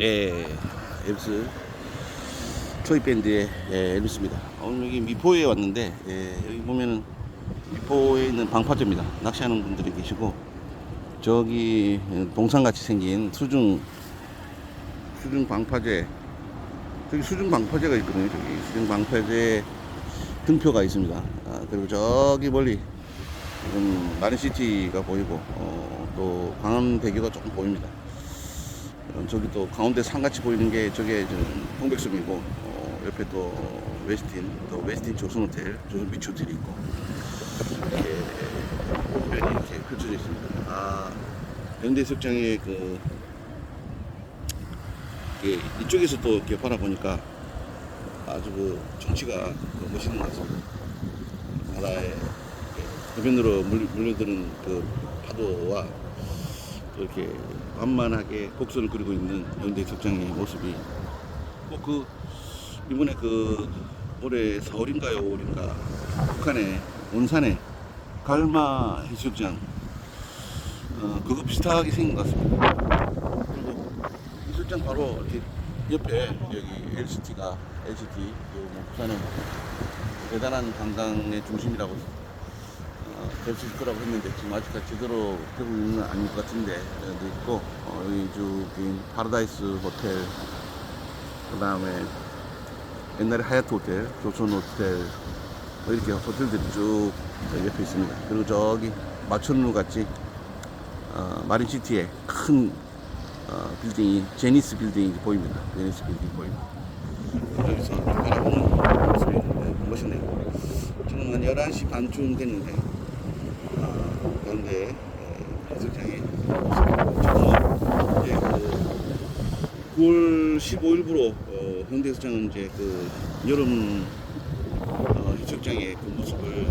예, 엘비스 초이 밴드의 예, 엘비스입니다. 오늘 여기 미포에 왔는데 예, 여기 보면은 미포에 있는 방파제입니다. 낚시하는 분들이 계시고 저기 동상같이 생긴 수중 수중 방파제 저기 수중 방파제가 있거든요. 저기 수중 방파제 등표가 있습니다. 아, 그리고 저기 멀리 지금 마린시티가 보이고 어, 또 광암대교가 조금 보입니다. 어, 저기 또 가운데 산같이 보이는 게 저게 홍백섬이고 어, 옆에 또 웨스틴 또 웨스틴 조선호텔 조선 비치 호텔이 있고 이렇게 면이 이렇게 펼쳐져 있습니다. 아 현대석장의 그 이게 이쪽에서 또 이렇게 바라보니까 아주 그 정치가 그 멋있는 것 같습니다. 바다에 해변으로 물, 물려드는 그 파도와 또 이렇게 완만하게 곡선을 그리고 있는 현대 적장의 모습이 꼭 그 이번에 그 올해 4월인가요 5월인가 북한의 온산에 갈마 해수욕장 어, 그거 비슷하게 생긴 것 같습니다. 그리고 해수욕장 바로 이렇게 옆에 여기 LCT가 LCT 그뭐 부산의 대단한 관광의 중심이라고 어, 될수 있을 거라고 했는데 지금 아직까지 제대로 되고 있는 건 아닌 것 같은데 여기 있고 어, 여기 쭉 파라다이스 호텔 그 다음에 옛날에 하얏트 호텔, 조선 호텔 뭐 이렇게 호텔들이 쭉 옆에 있습니다. 그리고 저기 마천루 같이 어, 마린시티에 큰 어, 빌딩이 제니스 빌딩이 보입니다. 제니스 빌딩 보입니다. 여기서 바라보는 모습이 네, 멋있네요. 지금 한 11시 반쯤 됐는데 아, 그런데 해수장에 지금 이제 그 9월 15일부로 어, 현대해수장은 이제 그 여름 어, 해수장의 그 모습을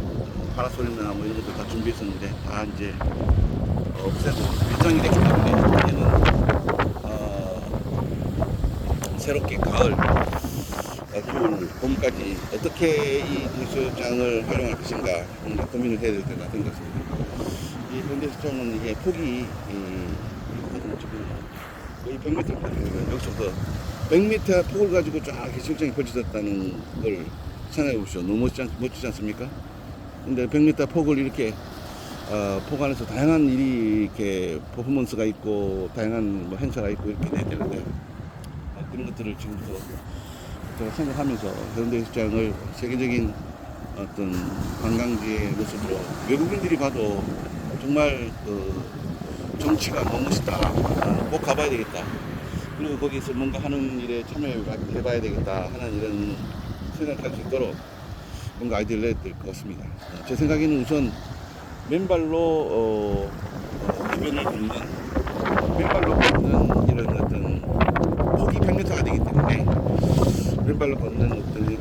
파라솔이나 뭐 이런 것들 다 준비했었는데 다 이제 어, 없애고 일정이 됐기 때문에 이제는 어, 새롭게 가을 어, 겨울, 봄까지 어떻게 이 해수장을 활용할 것인가 고민을 해야 될 때가 된 것 같습니다. 이 현대수장은 이게 폭이 거의 100m입니다. 여기서부터 100m 폭을 가지고 쫙 해수장이 펼쳐졌다는 걸 생각해 보시죠. 너무 멋지지, 않, 멋지지 않습니까? 근데 100m 폭을 이렇게 어, 폭 안에서 다양한 일이 이렇게 퍼포먼스가 있고 다양한 뭐 행사가 있고 이렇게 돼야 되는데 어, 그런 것들을 지금부터 제가 생각하면서 현대 시장을 세계적인 어떤 관광지의 모습으로 외국인들이 봐도 정말 그 정치가 너무 멋있다. 아, 꼭 가봐야 되겠다. 그리고 거기서 뭔가 하는 일에 참여해봐야 되겠다 하는 이런 생각할 수 있도록 뭔가 아이디어를 내야 될 것 같습니다. 어, 제 생각에는 우선 맨발로 어, 어, 해변을 걷는 맨발로 걷는 이런 어떤 폭이 100m가 되기 때문에 맨발로 걷는 어떤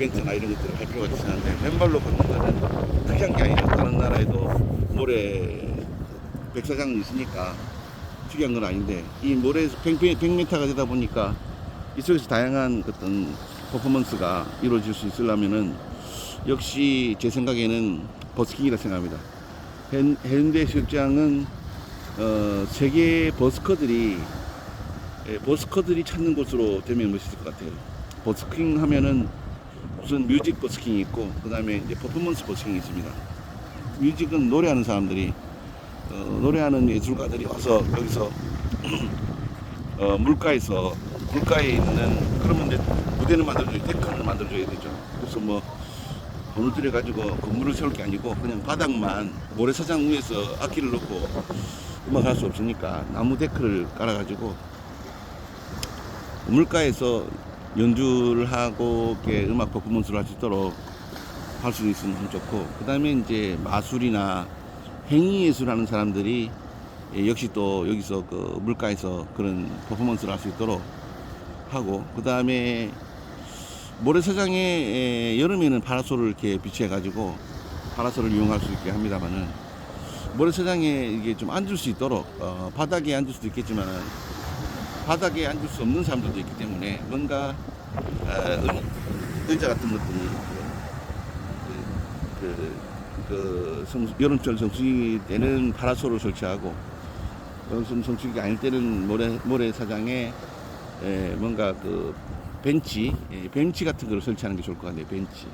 이벤트나 이런 것들을 할 필요가 있었는데 맨발로 걷는 거는 특이한 게 아니라 다른 나라에도 모래 백사장이 있으니까 특이한 건 아닌데 이 모래에서 100, 100m가 되다 보니까 이쪽에서 다양한 어떤 퍼포먼스가 이루어질 수 있으려면은 역시 제 생각에는 버스킹이라 생각합니다. 현- 해운대 수욕장은 어, 세계 버스커들이 예, 버스커들이 찾는 곳으로 되면 멋있을 것 같아요. 버스킹 하면은 무슨 뮤직 버스킹이 있고 그 다음에 이제 퍼포먼스 버스킹이 있습니다. 뮤직은 노래하는 사람들이 어, 노래하는 예술가들이 와서 여기서 어, 물가에서 물가에 있는 그러면 이제 무대를 만들어줘야 데크를 만들어줘야 되죠. 그래서 뭐 돈을 들여 가지고 건물을 세울 게 아니고 그냥 바닥만 모래사장 위에서 악기를 놓고 음악 할 수 없으니까 나무 데크를 깔아 가지고 물가에서 연주를 하고 이렇게 음악 퍼포먼스를 할 수 있도록 할 수 있으면 좋고 그 다음에 이제 마술이나 행위예술하는 사람들이 예, 역시 또 여기서 그 물가에서 그런 퍼포먼스를 할 수 있도록 하고 그 다음에 모래사장에 예, 여름에는 파라솔을 이렇게 비치해 가지고 파라솔을 이용할 수 있게 합니다만은 모래사장에 이게 좀 앉을 수 있도록 어, 바닥에 앉을 수도 있겠지만 바닥에 앉을 수 없는 사람들도 있기 때문에 뭔가 어, 의- 의자 같은 것들이 그, 그, 그 성- 여름철 성수기 때는 파라솔을 설치하고 연순 성수기가 아닐 때는 모래 모래사장에 에, 뭔가 그 벤치 예, 벤치 같은 거를 설치하는 게 좋을 것 같네요. 벤치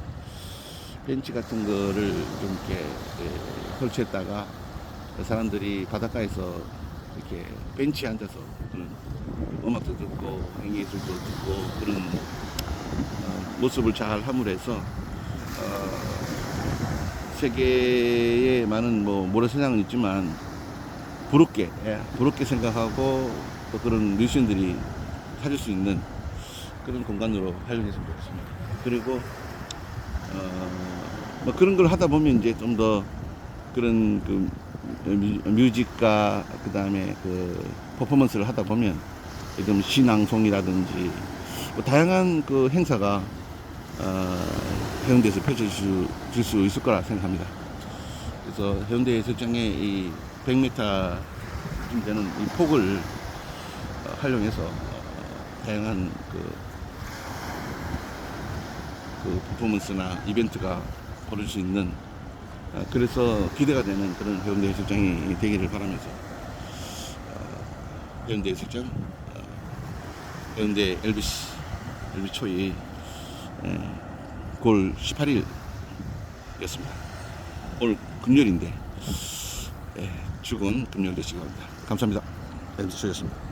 벤치 같은 거를 좀 이렇게 예, 설치했다가 사람들이 바닷가에서 이렇게 벤치에 앉아서 그런 음악도 듣고 행예술도 듣고 그런 어, 모습을 잘 함으로해서 어, 세계에 많은 뭐 모래사장은 있지만 부럽게 예, 부럽게 생각하고 또 그런 뮤지션들이 찾을 수 있는 그런 공간으로 활용했으면 좋겠습니다. 그리고 어, 뭐 그런 걸 하다 보면 이제 좀 더 그런 그 뮤- 뮤직과 그 다음에 그 퍼포먼스를 하다 보면 지금 시낭송이라든지 뭐 다양한 그 행사가 어, 해운대에서 펼쳐질 수, 수 있을 거라 생각합니다. 그래서 해운대 해수장의 이 100m 쯤 되는 이 폭을 어, 활용해서 어, 다양한 그, 그 퍼포먼스나 이벤트가 벌어질 수 있는 어, 그래서 기대가 되는 그런 해운대 해수장이 되기를 바라면서 어, 해운대 해수장 어, 해운대 LBC LB 초이 예, 9월 18일이었습니다. 오늘 금요일인데 예, 죽은 금요일 되시기 바랍니다. 감사합니다. LB 초이였습니다.